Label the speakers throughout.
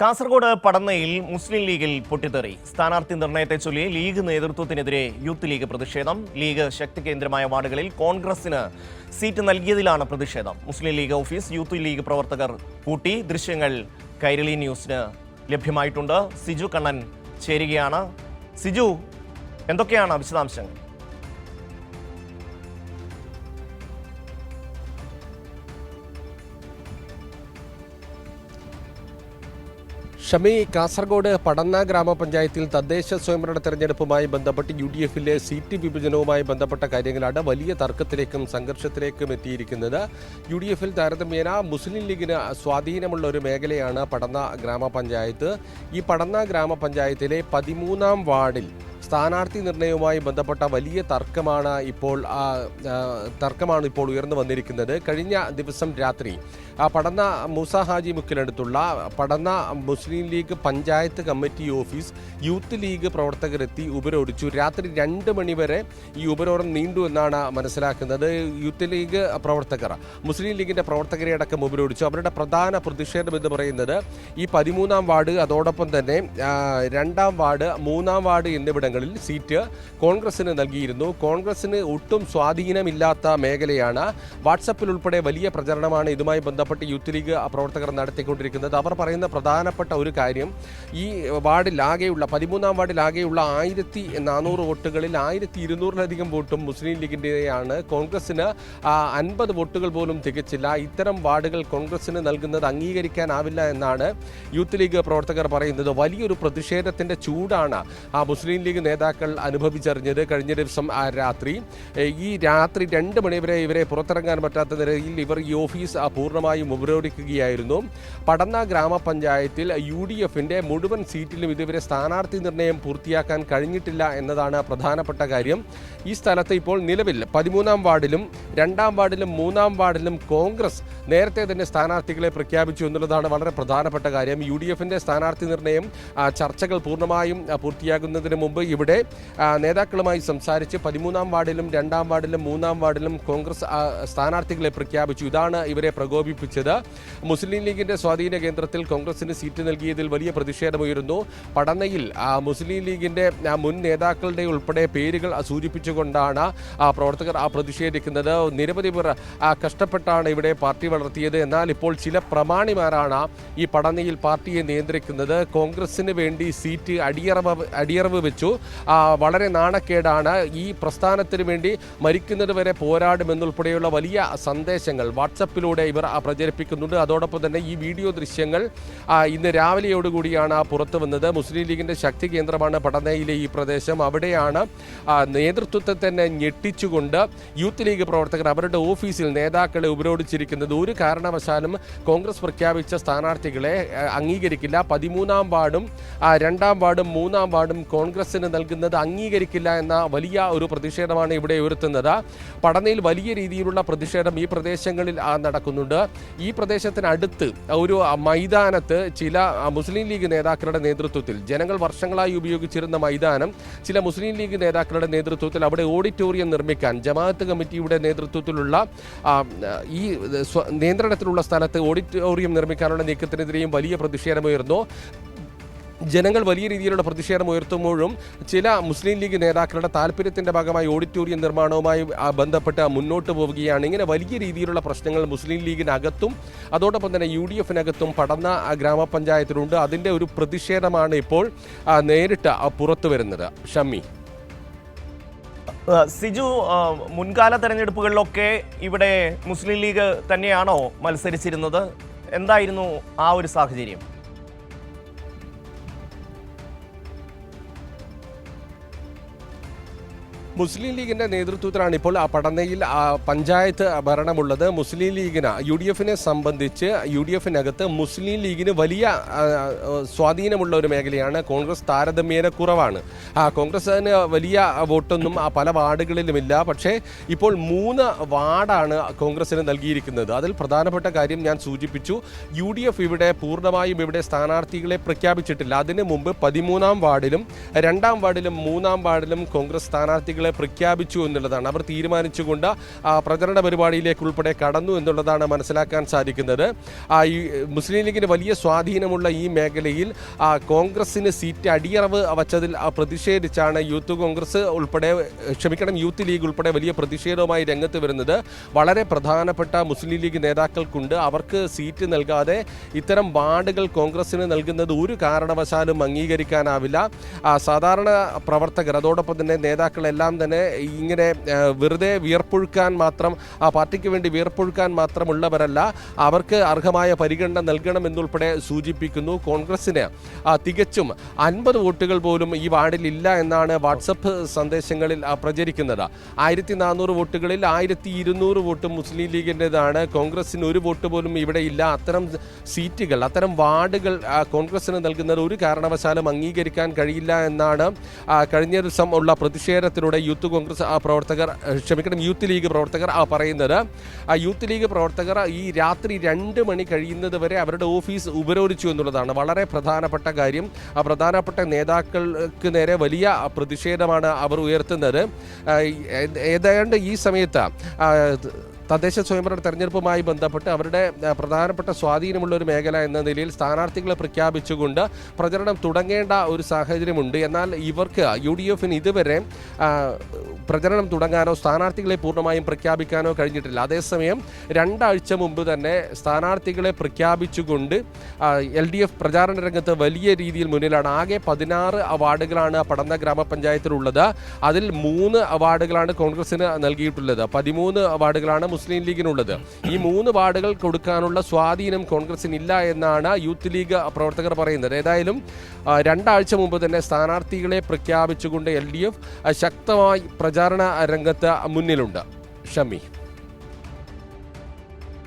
Speaker 1: കാസർഗോഡ് പടന്നയിൽ മുസ്ലിം ലീഗിൽ പൊട്ടിത്തെറി. സ്ഥാനാർത്ഥി നിർണയത്തെ ചൊല്ലി ലീഗ് നേതൃത്വത്തിനെതിരെ യൂത്ത് ലീഗ് പ്രതിഷേധം. ലീഗ് ശക്തി കേന്ദ്രമായ വാർഡുകളിൽ കോൺഗ്രസിന് സീറ്റ് നൽകിയതിലാണ് പ്രതിഷേധം. Muslim League office youth League പ്രവർത്തകർ കൂട്ടി. ദൃശ്യങ്ങൾ കൈരളി ന്യൂസിന് ലഭ്യമായിട്ടുണ്ട്. സിജു കണ്ണൻ ചേരുകയാണ്. സിജു എന്തൊക്കെയാണ് വിശദാംശങ്ങൾ?
Speaker 2: ഷമി കാസർഗോഡ് പടന്ന ഗ്രാമപഞ്ചായത്തിൽ തദ്ദേശ സ്വയംഭരണ തെരഞ്ഞെടുപ്പുമായി ബന്ധപ്പെട്ട് യു ഡി എഫിലെ സീറ്റ് വിഭജനവുമായി ബന്ധപ്പെട്ട കാര്യങ്ങളാണ് വലിയ തർക്കത്തിലേക്കും സംഘർഷത്തിലേക്കും എത്തിയിരിക്കുന്നത്. യു ഡി എഫിൽ താരതമ്യേന മുസ്ലിം ലീഗിന് സ്വാധീനമുള്ള ഒരു മേഖലയാണ് പടന്ന ഗ്രാമപഞ്ചായത്ത്. ഈ പടന്ന ഗ്രാമപഞ്ചായത്തിലെ പതിമൂന്നാം വാർഡിൽ സ്ഥാനാർത്ഥി നിർണയവുമായി ബന്ധപ്പെട്ട വലിയ തർക്കമാണ് ഇപ്പോൾ തർക്കമാണ് ഇപ്പോൾ ഉയർന്നു വന്നിരിക്കുന്നത്. കഴിഞ്ഞ ദിവസം രാത്രി Padanna Moosa Haji മുക്കിനടുത്തുള്ള Padanna Muslim League panchayat committee office youth League പ്രവർത്തകരെത്തി ഉപരോധിച്ചു രാത്രി രണ്ട് മണിവരെ ഈ ഉപരോധം നീണ്ടു എന്നാണ് മനസ്സിലാക്കുന്നത്. യൂത്ത് ലീഗ് പ്രവർത്തകർ മുസ്ലിം ലീഗിന്റെ പ്രവർത്തകരെ അടക്കം ഉപരോധിച്ചു അവരുടെ പ്രധാന പ്രതിഷേധം എന്ന് പറയുന്നത് ഈ പതിമൂന്നാം വാർഡ് അതോടൊപ്പം തന്നെ രണ്ടാം വാർഡ് മൂന്നാം വാർഡ് എന്നിവിടങ്ങളിൽ സീറ്റ് കോൺഗ്രസിന് നൽകിയിരുന്നു. കോൺഗ്രസിന് ഒട്ടും സ്വാധീനമില്ലാത്ത മേഖലയാണ്. വാട്സപ്പിൽ ഉൾപ്പെടെ വലിയ പ്രചരണമാണ് ഇതുമായി ബന്ധപ്പെട്ട് യൂത്ത് ലീഗ് പ്രവർത്തകർ നടത്തിക്കൊണ്ടിരിക്കുന്നത്. അവർ പറയുന്ന പ്രധാനപ്പെട്ട ഒരു കാര്യം ഈ വാർഡിലാകെയുള്ള പതിമൂന്നാം വാർഡിലാകെയുള്ള ആയിരത്തി നാനൂറ് വോട്ടുകളിൽ ആയിരത്തി ഇരുന്നൂറിലധികം വോട്ടും മുസ്ലിം ലീഗിന്റെയാണ് കോൺഗ്രസിന് അൻപത് വോട്ടുകൾ പോലും തികച്ചില്ല. ഇത്തരം വാർഡുകൾ കോൺഗ്രസിന് നൽകുന്നത് അംഗീകരിക്കാനാവില്ല എന്നാണ് യൂത്ത് ലീഗ് പ്രവർത്തകർ പറയുന്നത്. വലിയൊരു പ്രതിഷേധത്തിന്റെ ചൂടാണ് ആ മുസ്ലിം ലീഗ് നേതാക്കൾ അനുഭവിച്ചറിഞ്ഞത് കഴിഞ്ഞ ദിവസം ആ രാത്രി. ഈ രാത്രി രണ്ട് മണിവരെ ഇവരെ പുറത്തിറങ്ങാൻ പറ്റാത്ത നിലയിൽ ഇവർ ഈ ഓഫീസ് പൂർണമായും ഉപരോധിക്കുകയായിരുന്നു. പടന്ന ഗ്രാമപഞ്ചായത്തിൽ യു ഡി എഫിന്റെ മുഴുവൻ സീറ്റിലും ഇതുവരെ സ്ഥാനാർത്ഥി നിർണയം പൂർത്തിയാക്കാൻ കഴിഞ്ഞിട്ടില്ല എന്നതാണ് പ്രധാനപ്പെട്ട കാര്യം. ഈ സ്ഥലത്ത് ഇപ്പോൾ നിലവിൽ പതിമൂന്നാം വാർഡിലും രണ്ടാം വാർഡിലും മൂന്നാം വാർഡിലും കോൺഗ്രസ് നേരത്തെ തന്നെ സ്ഥാനാർത്ഥികളെ പ്രഖ്യാപിച്ചു എന്നുള്ളതാണ് വളരെ പ്രധാനപ്പെട്ട കാര്യം. യു ഡി എഫിന്റെ സ്ഥാനാർത്ഥി നിർണയം ചർച്ചകൾ പൂർണമായും പൂർത്തിയാകുന്നതിന് മുമ്പ് ഇവിടെ നേതാക്കളുമായി സംസാരിച്ച് പതിമൂന്നാം വാർഡിലും രണ്ടാം വാർഡിലും മൂന്നാം വാർഡിലും കോൺഗ്രസ് സ്ഥാനാർത്ഥികളെ പ്രഖ്യാപിച്ചു. ഇതാണ് ഇവരെ പ്രകോപിപ്പിച്ചത്. മുസ്ലിം ലീഗിന്റെ സ്വാധീന കേന്ദ്രത്തിൽ കോൺഗ്രസിന് സീറ്റ് നൽകിയതിൽ വലിയ പ്രതിഷേധമുയരുന്നു. പടനയിൽ ആ, മുസ്ലിം ലീഗിന്റെ മുൻ നേതാക്കളുടെ ഉൾപ്പെടെ പേരുകൾ സൂചിപ്പിച്ചുകൊണ്ടാണ് പ്രവർത്തകർ പ്രതിഷേധിക്കുന്നത്. നിരവധി പേർ കഷ്ടപ്പെട്ടാണ് ഇവിടെ പാർട്ടി വളർത്തിയത്. എന്നാൽ ഇപ്പോൾ ചില പ്രമാണിമാരാണ് ഈ പടനയിൽ പാർട്ടിയെ നിയന്ത്രിക്കുന്നത്. കോൺഗ്രസിന് വേണ്ടി സീറ്റ് അടിയറവ് അടിയറവ് വെച്ചു. വളരെ നാണക്കേടാണ് ഈ പ്രസ്ഥാനത്തിന് വേണ്ടി മരിക്കുന്നത് വരെ പോരാടുമെന്നുൾപ്പെടെയുള്ള വലിയ സന്ദേശങ്ങൾ വാട്സപ്പിലൂടെ ഇവർ പ്രചരിപ്പിക്കുന്നുണ്ട്. അതോടൊപ്പം തന്നെ ഈ വീഡിയോ ദൃശ്യങ്ങൾ ഇന്ന് രാവിലെയോടുകൂടിയാണ് പുറത്തു വന്നത്. മുസ്ലിം ലീഗിന്റെ ശക്തി കേന്ദ്രമാണ് പടനയിലെ ഈ പ്രദേശം. അവിടെയാണ് നേതൃത്വത്തെ തന്നെ ഞെട്ടിച്ചുകൊണ്ട് യൂത്ത് ലീഗ് പ്രവർത്തകർ അവരുടെ ഓഫീസിൽ നേതാക്കളെ ഉപരോധിച്ചിരിക്കുന്നത്. ഒരു കാരണവശാലും കോൺഗ്രസ് പ്രഖ്യാപിച്ച സ്ഥാനാർത്ഥികളെ അംഗീകരിക്കില്ല. പതിമൂന്നാം വാർഡും രണ്ടാം വാർഡും മൂന്നാം വാർഡും കോൺഗ്രസിന് നൽകുന്നത് അംഗീകരിക്കില്ല എന്ന വലിയ ഒരു പ്രതിഷേധമാണ് ഇവിടെ ഉയർത്തുന്നത്. പടനയിൽ വലിയ രീതിയിലുള്ള പ്രതിഷേധം ഈ പ്രദേശങ്ങളിൽ നടക്കുന്നുണ്ട്. ഈ പ്രദേശത്തിനടുത്ത് ഒരു മൈതാനത്ത് ചില മുസ്ലിം ലീഗ് നേതാക്കളുടെ നേതൃത്വത്തിൽ ജനങ്ങൾ വർഷങ്ങളായി ഉപയോഗിച്ചിരുന്ന മൈതാനം ചില മുസ്ലിം ലീഗ് നേതാക്കളുടെ നേതൃത്വത്തിൽ അവിടെ ഓഡിറ്റോറിയം നിർമ്മിക്കാൻ ജമാഅത്ത് കമ്മിറ്റിയുടെ നേതൃത്വത്തിലുള്ള ഈ നിയന്ത്രണത്തിലുള്ള സ്ഥലത്ത് ഓഡിറ്റോറിയം നിർമ്മിക്കാനുള്ള നീക്കത്തിനെതിരെയും വലിയ പ്രതിഷേധമുയർന്നു ജനങ്ങൾ വലിയ രീതിയിലുള്ള പ്രതിഷേധം ഉയർത്തുമ്പോഴും ചില മുസ്ലിം ലീഗ് നേതാക്കളുടെ താല്പര്യത്തിന്റെ ഭാഗമായി ഓഡിറ്റോറിയം നിർമ്മാണവുമായി ബന്ധപ്പെട്ട് മുന്നോട്ട് പോവുകയാണ്. ഇങ്ങനെ വലിയ രീതിയിലുള്ള പ്രശ്നങ്ങൾ മുസ്ലിം ലീഗിനകത്തും അതോടൊപ്പം തന്നെ യു ഡി എഫിനകത്തും പടന്ന ഗ്രാമപഞ്ചായത്തിലുണ്ട്. അതിന്റെ ഒരു പ്രതിഷേധമാണ് ഇപ്പോൾ നേരിട്ട് പുറത്തു വരുന്നത്. ഷമ്മി.
Speaker 1: സിജു മുൻകാല തെരഞ്ഞെടുപ്പുകളിലൊക്കെ ഇവിടെ മുസ്ലിം ലീഗ് തന്നെയാണോ മത്സരിച്ചിരുന്നത്? എന്തായിരുന്നു ആ ഒരു സാഹചര്യം?
Speaker 2: മുസ്ലിം ലീഗിന്റെ നേതൃത്വത്തിലാണ് ഇപ്പോൾ ആ പടനയിൽ പഞ്ചായത്ത് ഭരണമുള്ളത്. മുസ്ലിം ലീഗിന് യു ഡി എഫിനെ സംബന്ധിച്ച് യു ഡി എഫിനകത്ത് മുസ്ലിം ലീഗിന് വലിയ സ്വാധീനമുള്ള ഒരു മേഖലയാണ് കോൺഗ്രസ് താരതമ്യേന കുറവാണ്. ആ കോൺഗ്രസ്സിന് വലിയ വോട്ടൊന്നും ആ പല വാർഡുകളിലുമില്ല. പക്ഷേ ഇപ്പോൾ മൂന്ന് വാർഡാണ് കോൺഗ്രസ്സിന് നൽകിയിരിക്കുന്നത്. അതിൽ പ്രധാനപ്പെട്ട കാര്യം ഞാൻ സൂചിപ്പിച്ചു. യു ഡി എഫ് ഇവിടെ പൂർണമായും ഇവിടെ സ്ഥാനാർത്ഥികളെ പ്രഖ്യാപിച്ചിട്ടില്ല. അതിന് മുമ്പ് പതിമൂന്നാം വാർഡിലും രണ്ടാം വാർഡിലും മൂന്നാം വാർഡിലും കോൺഗ്രസ് സ്ഥാനാർത്ഥികളെ സ്ഥാനാർത്ഥികളെ പ്രഖ്യാപിച്ചു എന്നുള്ളതാണ്. അവർ തീരുമാനിച്ചുകൊണ്ട് പ്രചരണ പരിപാടിയിലേക്ക് ഉൾപ്പെടെ കടന്നു എന്നുള്ളതാണ് മനസ്സിലാക്കാൻ സാധിക്കുന്നത്. ഈ മുസ്ലിം ലീഗിന് വലിയ സ്വാധീനമുള്ള ഈ മേഖലയിൽ കോൺഗ്രസിന് സീറ്റ് അടിയറവ് വച്ചതിൽ പ്രതിഷേധിച്ചാണ് യൂത്ത് കോൺഗ്രസ് ഉൾപ്പെടെ ക്ഷമിക്കണം യൂത്ത് ലീഗ് ഉൾപ്പെടെ വലിയ പ്രതിഷേധവുമായി രംഗത്ത് വരുന്നത്. വളരെ പ്രധാനപ്പെട്ട മുസ്ലിം ലീഗ് നേതാക്കൾക്കുണ്ട്. അവർക്ക് സീറ്റ് നൽകാതെ ഇത്തരം വാർഡുകൾ കോൺഗ്രസിന് നൽകുന്നത് ഒരു കാരണവശാലും അംഗീകരിക്കാനാവില്ല. സാധാരണ പ്രവർത്തകർ അതോടൊപ്പം തന്നെ നേതാക്കളെല്ലാം തന്നെ ഇങ്ങനെ വെറുതെ വിയർപ്പൊഴുക്കാൻ മാത്രം ആ പാർട്ടിക്ക് വേണ്ടി വിയർപ്പൊഴുക്കാൻ മാത്രമുള്ളവരല്ല അവർക്ക് അർഹമായ പരിഗണന നൽകണമെന്നുൾപ്പെടെ സൂചിപ്പിക്കുന്നു കോൺഗ്രസിന് തികച്ചും അൻപത് വോട്ടുകൾ പോലും ഈ വാർഡിൽ ഇല്ല എന്നാണ് വാട്സപ്പ് സന്ദേശങ്ങളിൽ പ്രചരിക്കുന്നത്. ആയിരത്തി നാനൂറ് വോട്ടുകളിൽ ആയിരത്തി ഇരുന്നൂറ് വോട്ട് മുസ്ലിം ലീഗിന്റെതാണ്. കോൺഗ്രസിന് ഒരു വോട്ട് പോലും ഇവിടെ ഇല്ല. അത്തരം സീറ്റുകൾ അത്തരം വാർഡുകൾ കോൺഗ്രസിന് നൽകുന്നത് ഒരു കാരണവശാലും അംഗീകരിക്കാൻ കഴിയില്ല എന്നാണ് കഴിഞ്ഞ ദിവസം ഉള്ള പ്രതിഷേധത്തിലൂടെ യൂത്ത് കോൺഗ്രസ് ആ, പ്രവർത്തകർ ക്ഷമിക്കണം യൂത്ത് ലീഗ് പ്രവർത്തകർ ആ, പറയുന്നത് ആ യൂത്ത് ലീഗ് പ്രവർത്തകർ ഈ രാത്രി രണ്ട് മണി കഴിയുന്നത് വരെ അവരുടെ ഓഫീസ് ഉപരോധിച്ചു എന്നുള്ളതാണ്. വളരെ പ്രധാനപ്പെട്ട കാര്യം. ആ പ്രധാനപ്പെട്ട നേതാക്കൾക്ക് നേരെ വലിയ പ്രതിഷേധമാണ് അവർ ഉയർത്തുന്നത്. ഏതാണ്ട് ഈ സമയത്ത് തദ്ദേശ സ്വയംഭരണ തെരഞ്ഞെടുപ്പുമായി ബന്ധപ്പെട്ട് അവരുടെ പ്രധാനപ്പെട്ട സ്വാധീനമുള്ള ഒരു മേഖല എന്ന നിലയിൽ സ്ഥാനാർത്ഥികളെ പ്രഖ്യാപിച്ചുകൊണ്ട് പ്രചരണം തുടങ്ങേണ്ട ഒരു സാഹചര്യമുണ്ട്. എന്നാൽ ഇവർക്ക് യു ഡി എഫിന് ഇതുവരെ പ്രചരണം തുടങ്ങാനോ സ്ഥാനാർത്ഥികളെ പൂർണമായും പ്രഖ്യാപിക്കാനോ കഴിഞ്ഞിട്ടില്ല. അതേസമയം രണ്ടാഴ്ച മുമ്പ് തന്നെ സ്ഥാനാർത്ഥികളെ പ്രഖ്യാപിച്ചുകൊണ്ട് എൽ ഡി എഫ് പ്രചാരണ രംഗത്ത് വലിയ രീതിയിൽ മുന്നിലാണ്. ആകെ പതിനാറ് അവാർഡുകളാണ് പടന്ന ഗ്രാമപഞ്ചായത്തിലുള്ളത്. അതിൽ മൂന്ന് അവാർഡുകളാണ് കോൺഗ്രസിന് നൽകിയിട്ടുള്ളത്. പതിമൂന്ന് അവാർഡുകളാണ് മുസ്ലിം ലീഗിനുള്ളത്. ഈ മൂന്ന് വാർഡുകൾ കൊടുക്കാനുള്ള സ്വാധീനം കോൺഗ്രസിനില്ല എന്നാണ് യൂത്ത് ലീഗ് പ്രവർത്തകർ പറയുന്നത്. ഏതായാലും രണ്ടാഴ്ച മുമ്പ് തന്നെ സ്ഥാനാർത്ഥികളെ പ്രഖ്യാപിച്ചുകൊണ്ട് എൽ ഡി എഫ് ശക്തമായി പ്രചാരണ രംഗത്ത് മുന്നിലുണ്ട്. ഷമി.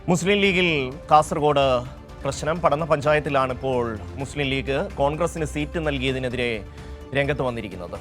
Speaker 1: മുസ്ലിം ലീഗിൽ കാസർഗോഡ് പ്രശ്നം. പടന്ന പഞ്ചായത്തിലാണ് ഇപ്പോൾ മുസ്ലിം ലീഗ് കോൺഗ്രസിന് സീറ്റ് നൽകിയതിനെതിരെ രംഗത്ത് വന്നിരിക്കുന്നത്.